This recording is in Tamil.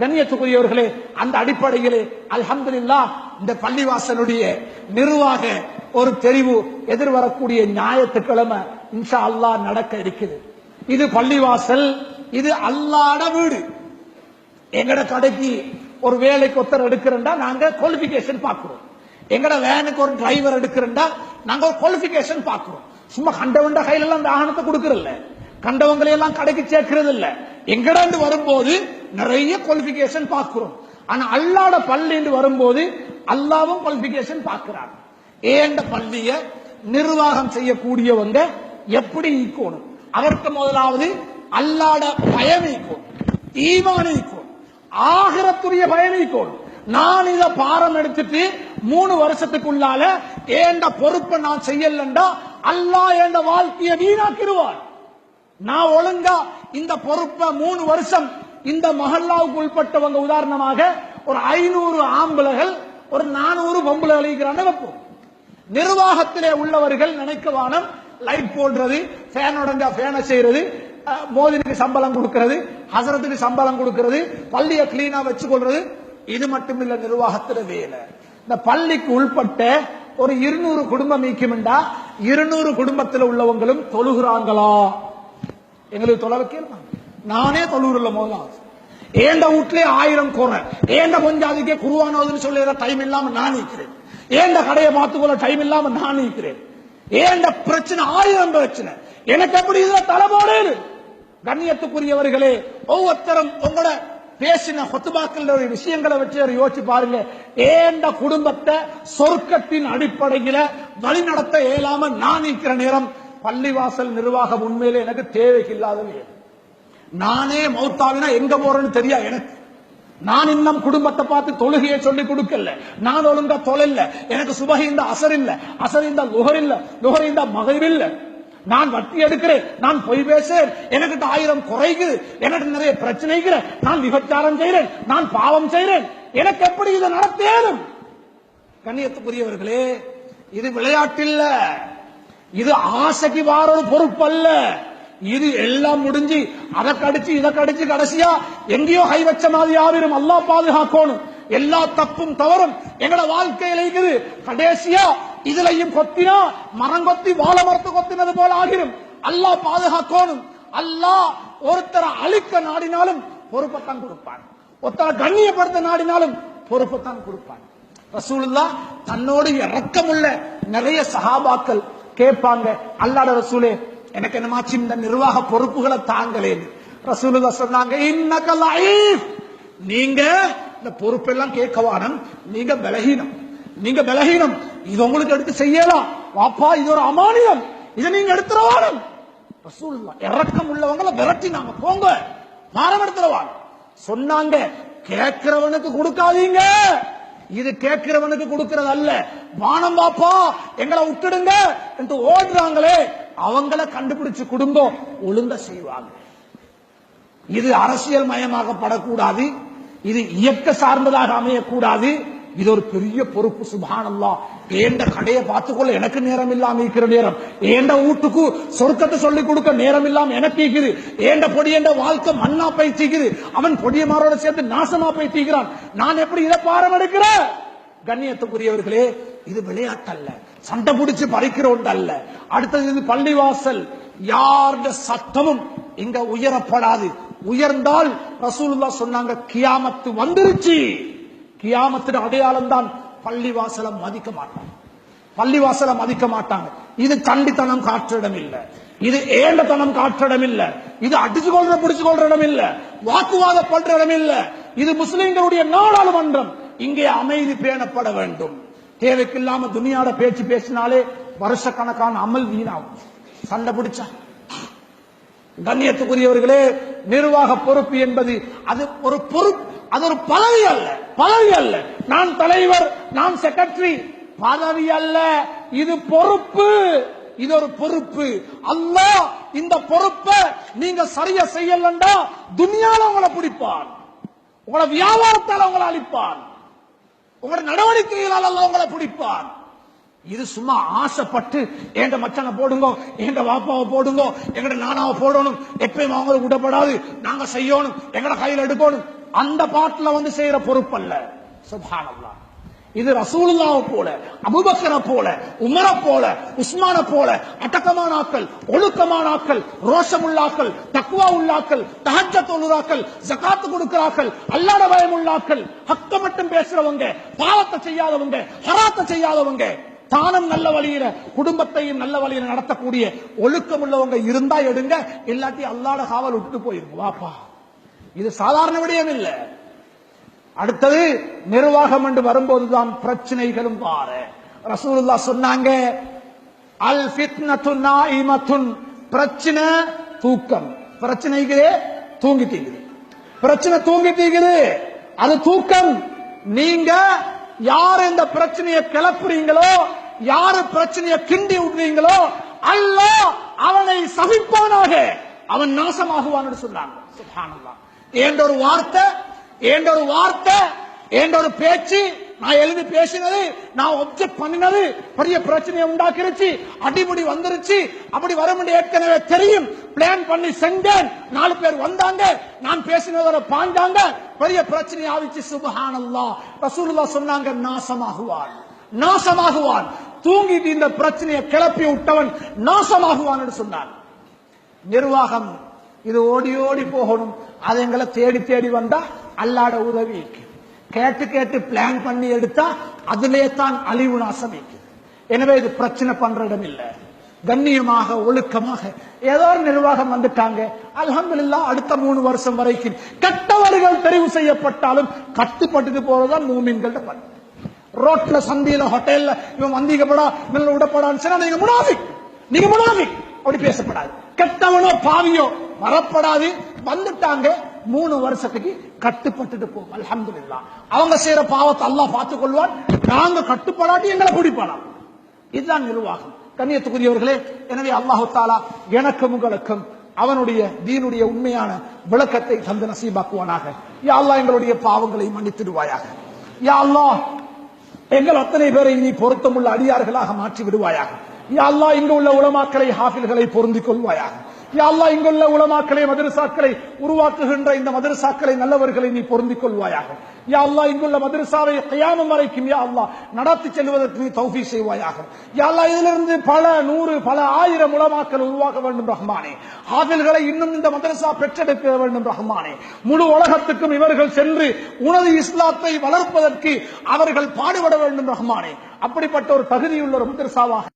கண்ணியத்துக்குரியவர்களே அந்த அடிப்படையிலே அல்ஹம்துலில்லாஹ் இந்த பள்ளிவாசலுடைய நிர்வாக ஒரு தெரிவு எதிர்வரக்கூடிய ஞாயிற்றுக்கிழமை இன்ஷா அல்லாஹ் நடக்க இருக்குது. இது பள்ளிவாசல் இது அல்லாட வீடு. எங்கட கடைக்கு ஒரு வேலைக்கு ஒருத்தர் எடுக்கிறோம்டா நாங்க குவாலிபிகேஷன் பார்க்கிறோம். எங்கட வேனுக்கு ஒரு டிரைவர் எடுக்கிறோம்டா நாங்க ஒரு குவாலிபிகேஷன் பார்க்கிறோம். சும்மா கண்டவண்ட கையில எல்லாம் வாகனத்தை கொடுக்கறதில்ல. கண்டவங்களை எல்லாம் கடைக்கு சேர்க்கிறது இல்ல எங்கடாண்டு வரும்போது நிறைய குவாலிபிகேஷன் பார்க்கிறோம். ஆனா அல்லாட பள்ளின்னு வரும்போது அல்லாவும் குவாலிபிகேஷன் பார்க்கிறாங்க. ஏண்ட பள்ளிய நிர்வாகம் செய்யக்கூடியவங்க எப்படி ஈக்கணும் அவருக்கு முதலாவது அல்லாட பயம் ஈக்கணும் ஈமான் ஈக்கணும் ஆகிரத்துரிய பயம் ஈக்கணும் நான் இத பாரம் எடுத்துட்டு மூணு வருஷத்துக்குள்ளால ஏண்ட பொறுப்பை நான் செய்யலண்டா? அல்லாஹ் ஏண்ட வாழ்க்கையை வீணாக்கிடுவார் நான் ஒழுங்கா இந்த பொறுப்பை மூணு வருஷம் இந்த மஹல்லாவுக்கு உள்பட்டவங்க உதாரணமாக ஒரு ஐநூறு ஆம்பளைகள் ஒரு நானூறு பொம்பளைகள் இருக்கிறாங்க வைப்போம் நிர்வாகத்திலே உள்ளவர்கள் நினைக்கவானம் லைட் போடுறது ஃபேன் உடஞ்சா ஃபேனை செய்யறது மோதினுக்கு சம்பளம் கொடுக்கிறது ஹசரத்துக்கு சம்பளம் கொடுக்கிறது பள்ளியை கிளீனா வச்சுக்கொள்றது. இது மட்டும் இல்ல நிர்வாகத்துல வேலை. இந்த பள்ளிக்கு உள்பட்ட ஒரு இருநூறு குடும்பம் மீக்கும்டா இருநூறு குடும்பத்தில் உள்ளவங்களும் தொழுகிறாங்களா? எங்களுக்கு தொலை வைக்கல நானே தொழுகிறல முதலாவது ஏண்ட வீட்லயே ஆயிரம் குறை ஏண்ட கொஞ்சம் அதுக்கே குருவானதுன்னு சொல்லி டைம் இல்லாம நான் நிற்கிறேன் ஏண்ட கடையை பார்த்துக்கொள்ள டைம் இல்லாம நான் நிற்கிறேன் ஏண்ட பிரச்சனை ஆயிரம் பிரச்சனை. எனக்கு எப்படி இதுல தலைபாடு கண்ணியத்துக்குரியவர்களே ஒவ்வொருத்தரும் உங்களோட பேசின கொத்துபாக்கள் ஒரு விஷயங்களை வச்சு ஒரு யோசிச்சு பாருங்க. ஏண்ட குடும்பத்தை சொர்க்கத்தின் அடிப்படையில வழிநடத்த இயலாம நான் நிற்கிற நேரம் பள்ளிவாசல் நிர்வாகம் உண்மையிலே எனக்கு தேவைக்கு இல்லாதது நானே மௌத்தாவினா எங்க போறேன்னு தெரியா எனக்கு? நான் இன்னும் குடும்பத்தை பார்த்து தொழுகையை சொல்லி கொடுக்கல. நான் ஒழுங்கா தொழில் எனக்கு சுபகி இந்த அசர் இல்ல. அசர் இந்த லுகர் இல்ல. லுகர் இந்த மகிழ் இல்ல. நான் வட்டி எடுக்கிறேன். நான் பொய் பேசுறேன். எனக்கிட்ட ஆயிரம் குறைக்குது எனக்கு நிறைய பிரச்சனைகிற நான் விபச்சாரம் செய்யறேன் நான் பாவம் செய்யறேன் எனக்கு எப்படி இதை நடத்தேனும்? கண்ணியத்துக்குரியவர்களே இது விளையாட்டில்ல இது ஆசைக்கு வார பொறுப்பு அல்ல இது எல்லாம் முடிஞ்சு அதை கடிச்சு இதை கடிச்சு கடைசியா எங்கேயோ கை வச்ச மாதிரி யாரும் அல்லா பாதுகாக்கணும். எல்லா தப்பும் தவறும் எங்கட வாழ்க்கையில இருக்குது. கடைசியா இதுலயும் கொத்தினா மரம் கொத்தி வாழை மரத்து கொத்தினது போல ஆகிரும். அல்லா பாதுகாக்கணும். அல்லாஹ் ஒருத்தரை அழிக்க நாடினாலும் பொறுப்பைத்தான் கொடுப்பான். ஒருத்தரை கண்ணியப்படுத்த நாடினாலும் பொறுப்பைத்தான் கொடுப்பான். ரசூலுல்லா தன்னோடு இறக்கமுள்ள நிறைய சகாபாக்கள் கேட்பாங்க. அல்லாட ரசூலே எனக்கு என்னமாச்சு இந்த நிர்வாக பொறுப்புகளை தாங்கலேன்னு ரசூலுல்லா சொன்னாங்க இன்னக லைஃப் நீங்க இந்த பொறுப்பெல்லாம் கேட்கவானம் நீங்க பலகீனம் நீங்க பலகீனம். இது உங்களுக்கு எடுத்து செய்யலாம். வாப்பா இது ஒரு அமானியம். இதை நீங்க எடுத்துறவானம் ரசூலுல்லா இறக்கம் உள்ளவங்கள விரட்டினாங்க. போங்க மாறம் எடுத்துறவான் சொன்னாங்க கேட்கிறவனுக்கு கொடுக்காதீங்க. இது கேட்கிறவனுக்கு கொடுக்கிறது அல்ல. வானம் பாப்பா எங்களை விட்டுடுங்க என்று ஓடுறாங்களே அவங்கள கண்டுபிடிச்சு குடும்பம் ஒழுங்க செய்வாங்க. இது அரசியல் மயமாகப்படக்கூடாது இது இயக்க சார்ந்ததாக அமையக்கூடாது. இது ஒரு பெரிய பொறுப்பு சுபானல்லா ஏண்ட கடையை பார்த்துக்கொள்ள எனக்கு நேரம் இல்லாம இருக்கிற நேரம். ஏண்ட வீட்டுக்கு சொர்க்கத்தை சொல்லி கொடுக்க நேரம் இல்லாம எனக்கு இருக்குது. ஏண்ட பொடியண்ட வாழ்க்கை மண்ணா போய் தீக்குது அவன் பொடியமாரோட சேர்த்து நாசமா போய் தீக்கிறான் நான் எப்படி இதை பாரம் எடுக்கிறேன் கண்ணியத்துக்குரியவர்களே இது விளையாட்டல்ல. சண்டை பிடிச்சு பறிக்கிற ஒன்று அல்ல அடுத்தது இது பள்ளிவாசல். யாருட சத்தமும் இங்க உயரப்படாது. உயர்ந்தால் ரசூலுல்லா சொன்னாங்க கியாமத்து வந்துருச்சு. கியாமத்தின் அடையாளம் தான் பள்ளிவாசலை மதிக்க மாட்டான் பள்ளிவாசலை மதிக்க மாட்டாங்க இது கண்டித்தனம் காற்றிடம் இல்ல இது ஏண்டத்தனம் காற்றிடம் இல்ல இது அடிச்சு கொள்ற பிடிச்சு கொள்ற இடம் இல்ல வாக்குவாதப்படுற இடம் இல்ல இது முஸ்லிம்களுடைய நாடாளுமன்றம். இங்கே அமைதி பேணப்பட வேண்டும். தேவைக்கில்லாம துணியாட பேச்சு பேசினாலே வருஷக்கணக்கான அமல் வீணாகும். சண்டை பிடிச்சா. கண்ணியத்துக்குரியவர்களே நிர்வாக பொறுப்பு என்பது அது ஒரு பொறுப்பு. அது ஒரு பதவி அல்ல பதவி அல்ல. நான் தலைவர் நான் செக்ரட்டரி பதவி அல்ல. இது பொறுப்பு. இது ஒரு பொறுப்பு. அல்லாஹ் இந்த பொறுப்பை நீங்க சரியா செய்யலண்டா துனியால உங்களை பிடிப்பான். உங்களை வியாபாரத்தால் உங்களை அழிப்பான். உங்களோட நடவடிக்கைகளால் அல்லாஹ் உங்களை பிடிப்பான். இது சும்மா ஆசைப்பட்டு எங்க மச்சானை போடுங்க எங்க வாப்பாவை போடுங்க எங்கட நானாவை போடணும் எப்பயும் அவங்களுக்கு விடப்படாது நாங்க செய்யணும் எங்கட கையில் எடுக்கணும். அந்த பாட்டுல வந்து செய்யற பொறுப்பல்ல சுப்ஹானல்லாஹ் இது ரசூலுல்லாவை போல அபுபக்கரை போல உமரை போல உஸ்மான போல அட்டகமான ஆக்கள் ஒழுக்கமான ஆக்கள் ரோஷமுள்ளாக்கள் தக்குவா உள்ளாக்கள் தகஜ தொழுறாக்கள் ஜகாத்து கொடுக்கிறாக்கள் அல்லாட பயம் உள்ளாக்கள் ஹக்க மட்டும் பேசுறவங்க பாவத்தை செய்யாதவங்க ஹராத்தை செய்யாதவங்க தானும் நல்ல வழியில குடும்பத்தையும் நல்ல வழியில நடத்தக்கூடிய ஒழுக்கம் உள்ளவங்க இருந்தா எடுங்க இல்லாட்டி அல்லாட காவல் விட்டு போயிருங்க வாப்பா. இது சாதாரண விடயம் இல்லை. அடுத்தது நிர்வாகம் என்று வரும்போதுதான் பிரச்சனைகளும் பாரு. ரசூலுல்லா சொன்னாங்க அல் ஃபித்னத்து பிரச்சனை தூக்கம். பிரச்சனைகளே தூங்கிட்டீங்க பிரச்சனை தூங்கிட்டீங்குது அது தூக்கம். நீங்க யார் இந்த பிரச்சனையை கிளப்புறீங்களோ யாரு பிரச்சனையை கிண்டி விடுறீங்களோ அல்ல அவனை சகிப்பானாக அவன் நாசமாகுவான்னு சொன்னாங்க. சுபானல்லாம் என்ற ஒரு வார்த்தை? என்ற ஒரு வார்த்தை? என்ற ஒரு பேச்சு? நான் எழுதி பேசினது நான் ஒப்ஜெக்ட் பண்ணினது பெரிய பிரச்சனையை உண்டாக்கிருச்சு அடிமுடி வந்துருச்சு அப்படி வரும் ஏற்கனவே தெரியும். பிளான் பண்ணி செஞ்சேன். நாலு பேர் வந்தாங்க. நான் பேசினதோட பாஞ்சாங்க. பெரிய பிரச்சனை ஆவிச்சு சுபஹானல்லா. ரசூலுல்லா சொன்னாங்க நாசமாகுவான். நாசமாகுவான். தூங்கிட்டு இந்த பிரச்சனையை கிளப்பி விட்டவன் நாசமாகுவான் சொன்னான் நிர்வாகம் இது ஓடி ஓடி போகணும். அது எங்களை தேடி தேடி வந்தா அல்லாட உதவி கேட்டு கேட்டு பிளான் பண்ணி எடுத்தா அதிலே தான் அழிவு நாசம் எனவே இது பிரச்சனை பண்ற இடம் இல்ல. கண்ணியமாக ஒழுக்கமாக ஏதோ ஒரு நிர்வாகம் வந்துட்டாங்க. அலமதுல்லா அடுத்த மூணு வருஷம் வரைக்கும் கெட்டவர்கள் தெரிவு செய்யப்பட்டாலும் கட்டுப்பட்டு போறதுதான் மூமின்கள்ட்ட பணி. ரோட்ல சந்தியில ஹோட்டல்ல இவன் வந்தீங்கப்படா நல்ல விடப்படான்னு சொன்னா நீங்க முனாஃபிக். நீங்க முனாஃபிக். அப்படி பேசப்படாது. கெட்டவனோ பாவியோ வரப்படாது. வந்துட்டாங்க. மூணு வருஷத்துக்கு கட்டுப்பட்டுட்டு போவோம் அலமது இல்லா அவங்க செய்யற பாவத்தை அல்லாஹ் பார்த்துக் கொள்வான் நாங்க கட்டுப்படாட்டி எங்களை பிடிப்பானாம் இதுதான் நிர்வாகம். கண்ணியத்துக்குரியவர்களே எனவே அல்லாஹு தாலா எனக்கும் உங்களுக்கும் அவனுடைய தீனுடைய உண்மையான விளக்கத்தை தந்து நசீபாக்குவானாக. யா அல்லாஹ் எங்களுடைய பாவங்களை மன்னித்திடுவாயாக. யா அல்லாஹ் எங்கள் அத்தனை பேரை நீ பொருத்தமுள்ள அடியார்களாக மாற்றி விடுவாயாக. யா அல்லாஹ் இங்கு உள்ள உளமாக்களை ஹாஃபில்களை பொருந்திக் கொள்வாயாக. யா இங்குள்ள உலமாக்களை மதரசாக்களை உருவாக்குகின்ற இந்த மதரசாக்களை நல்லவர்களை நீ பொருந்திக் கொள்வாயாக. யா அல்லா இங்குள்ள மதரசாவை கையாமம் வரைக்கும் யா அல்லா நடத்தி செல்வதற்கு நீ தௌஃபி செய்வாயாக. யா இதிலிருந்து பல நூறு பல ஆயிரம் உலமாக்கள் உருவாக்க வேண்டும் ரஹ்மானே. ஹாஃபில்களை இன்னும் இந்த மதரசா பெற்றெடுக்க வேண்டும் ரஹ்மானே. முழு உலகத்துக்கும் இவர்கள் சென்று உனது இஸ்லாத்தை வளர்ப்பதற்கு அவர்கள் பாடுபட வேண்டும் ரஹ்மானே. அப்படிப்பட்ட ஒரு தகுதியுள்ள ஒரு மதரசாவாக